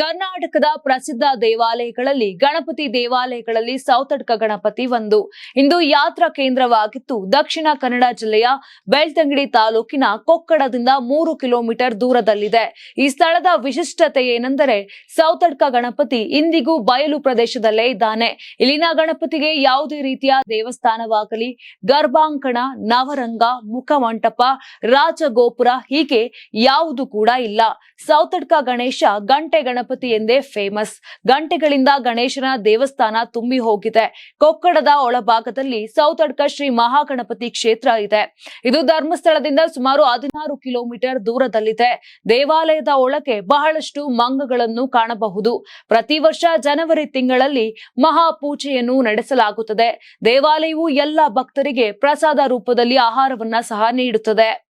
ಕರ್ನಾಟಕದ ಪ್ರಸಿದ್ಧ ದೇವಾಲಯಗಳಲ್ಲಿ ಗಣಪತಿ ದೇವಾಲಯಗಳಲ್ಲಿ ಸೌತಡ್ಕ ಗಣಪತಿ ಒಂದು. ಇಂದು ಯಾತ್ರಾ ಕೇಂದ್ರವಾಗಿತ್ತು. ದಕ್ಷಿಣ ಕನ್ನಡ ಜಿಲ್ಲೆಯ ಬೆಳ್ತಂಗಡಿ ತಾಲೂಕಿನ ಕೊಕ್ಕಡದಿಂದ ಮೂರು ಕಿಲೋಮೀಟರ್ ದೂರದಲ್ಲಿದೆ. ಈ ಸ್ಥಳದ ವಿಶಿಷ್ಟತೆ ಏನೆಂದರೆ ಸೌತಡ್ಕ ಗಣಪತಿ ಇಂದಿಗೂ ಬಯಲು ಪ್ರದೇಶದಲ್ಲೇ ಇದ್ದಾನೆ. ಇಲ್ಲಿನ ಗಣಪತಿಗೆ ಯಾವುದೇ ರೀತಿಯ ದೇವಸ್ಥಾನವಾಗಲಿ, ಗರ್ಭಾಂಕಣ, ನವರಂಗ ಮುಖಮಂಟಪ ರಾಜಗೋಪುರ ಹೀಗೆ ಯಾವುದು ಕೂಡ ಇಲ್ಲ. ಸೌತಡ್ಕ ಗಣೇಶ ಗಂಟೆ ಗಣಪತಿ ಎಂದೇ ಫೇಮಸ್ ಗಂಟೆಗಳಿಂದ ಗಣೇಶನ ದೇವಸ್ಥಾನ ತುಂಬಿ ಹೋಗಿದೆ. ಕೊಕ್ಕಡದ ಒಳಭಾಗದಲ್ಲಿ ಸೌತಡ್ಕ ಶ್ರೀ ಮಹಾಗಣಪತಿ ಕ್ಷೇತ್ರ ಇದೆ. ಇದು ಧರ್ಮಸ್ಥಳದಿಂದ ಸುಮಾರು ಹದಿನಾರು ಕಿಲೋಮೀಟರ್ ದೂರದಲ್ಲಿದೆ. ದೇವಾಲಯದ ಒಳಗೆ ಬಹಳಷ್ಟು ಮಂಗಗಳನ್ನು ಕಾಣಬಹುದು. ಪ್ರತಿ ವರ್ಷ ಜನವರಿ ತಿಂಗಳಲ್ಲಿ ಮಹಾಪೂಜೆಯನ್ನು ನಡೆಸಲಾಗುತ್ತದೆ. ದೇವಾಲಯವು ಎಲ್ಲ ಭಕ್ತರಿಗೆ ಪ್ರಸಾದ ರೂಪದಲ್ಲಿ ಆಹಾರವನ್ನ ಸಹ ನೀಡುತ್ತದೆ.